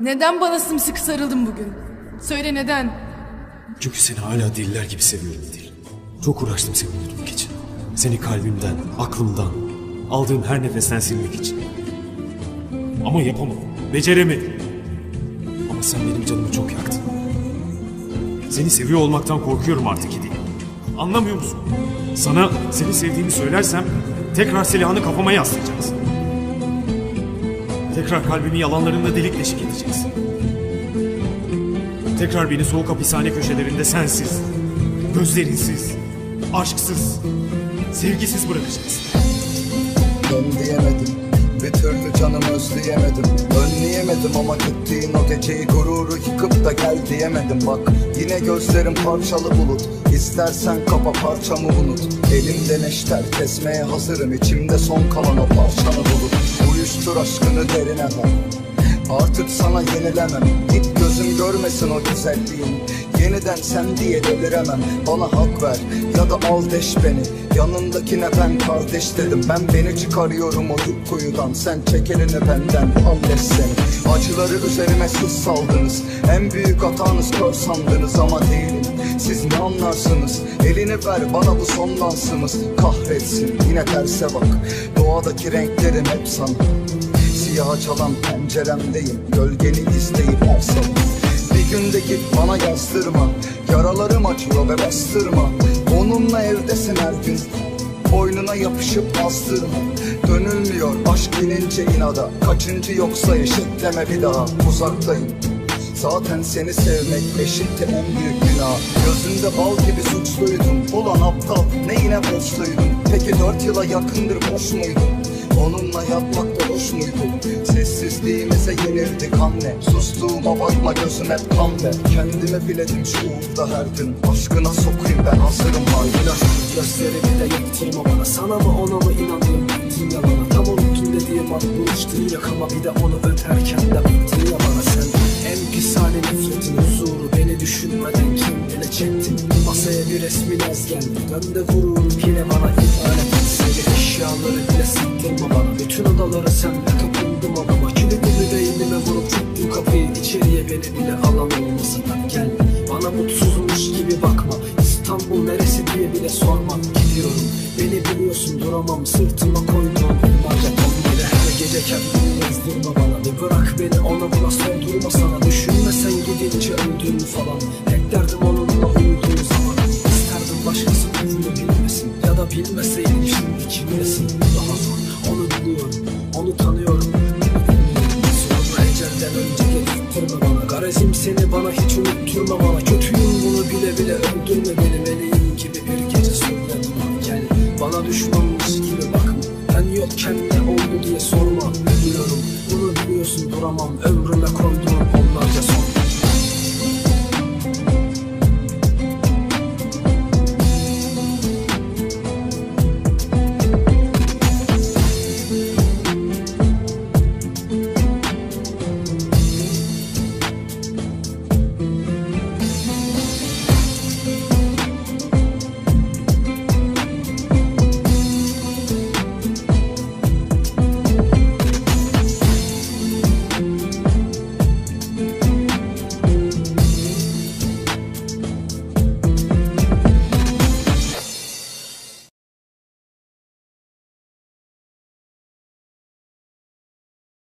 Neden bana sımsıkı sarıldın bugün? Söyle neden? Çünkü seni hala deliler gibi seviyorum Dil. Çok uğraştım seni unutmak için. Seni kalbimden, aklımdan, aldığım her nefesten silmek için. Ama yapamadım, beceremedim. Ama sen benim canımı çok yaktın. Seni seviyor olmaktan korkuyorum artık İdil. Anlamıyor musun? Sana seni sevdiğimi söylersem tekrar silahını kafama yaslayacaksın. Tekrar kalbimi yalanlarında delik deşik edeceksin. Tekrar beni soğuk hapishane köşelerinde sensiz, gözlerinsiz, aşksız, sevgisiz bırakacaksın. Dön diyemedim Bir türlü canımı özleyemedim Önleyemedim ama gittiğin geceyi gururu yıkıp da gel diyemedim Bak. Yine gözlerim parçalı bulut. İstersen kapa parçamı unut. Elimde neşter kesmeye hazırım. İçimde son kalan o parçanı bulut. Uyuştur aşkını derine ver Artık sana yenilemem. Git gözüm görmesin o güzelliğin. Yeniden sen diye deliremem. Bana hak ver ya da al deş beni. Yanındakine ben kardeş dedim. Ben beni çıkarıyorum o yük kuyudan Sen çek elini benden al deş seni. Acıları üzerime siz saldınız. En büyük hatanız kör sandınız ama değilim. Siz ne anlarsınız? Elini ver bana bu son dansımız. Kahretsin. Yine terse bak. Doğadaki renklerim hep sana Siyah çalan penceremdeyim Gölgeni izleyip sabah Bir günde git bana yazdırma Yaralarım acıyor ve bastırma. Onunla evdesin her gün Boynuna yapışıp azdırma Dönülmüyor aşk inince inada Kaçıncı yoksa eşitleme bir daha. Uzaktayım Zaten seni sevmek eşitti en büyük günah. Gözünde bal gibi suçluydum Ulan aptal neyine borçluydum? Peki dört yıla yakındır boş muydum? Onunla yatmak muydu? Sessizliğimize yenildik anne Sustuğuma bakma gözüm hep kan be Kendime biledim şu uğurda her gün. Aşkına sokayım ben hazırım haline Gözlerimi de yıktırma bana. Sana mı ona mı inanıyorum bittin yalana Tam unuttun dediğim an buluştun yakama. Bir de onu öperken de bittin ya bana sen En pis hali nefretin huzuru. Beni düşünmeden kendine çektin Masaya bir resmin geldi Dön de gurur yine bana ihanet et Seni eşyaları bile sıktırma bana Bütün odalara senle kapıldım ama Kilitimi beynime vurup çöktüm kapıyı. İçeriye beni bile alan olmasın Gel. Bana mutsuzmuş gibi bakma. İstanbul neresi diye bile sorma. Gidiyorum. Beni biliyorsun duramam. Sırtıma koyduğum ton bile Her gece kendini yazdırma bana. Bir bırak beni ona buna soldurma sana. Düşünme sen gidince öldüğümü falan. Tek derdim onunla uyuduğum zaman. İsterdim başkası bilmesin Da bilmeseydim şimdi kimlesin Daha zor. Onu biliyorum Onu tanıyorum. Sonra ecelden önce getirttirme bana. Garezim seni bana hiç unutturma bana. Kötüyüm bunu bile bile öldürme beni. Meleğim gibi bir gece söyledim Gel bana düşmanmış gibi bakma. Ben yokken ne oldu diye sorma. Biliyorum bunu biliyorsun duramam. Ömrüme koyduğum onlarca son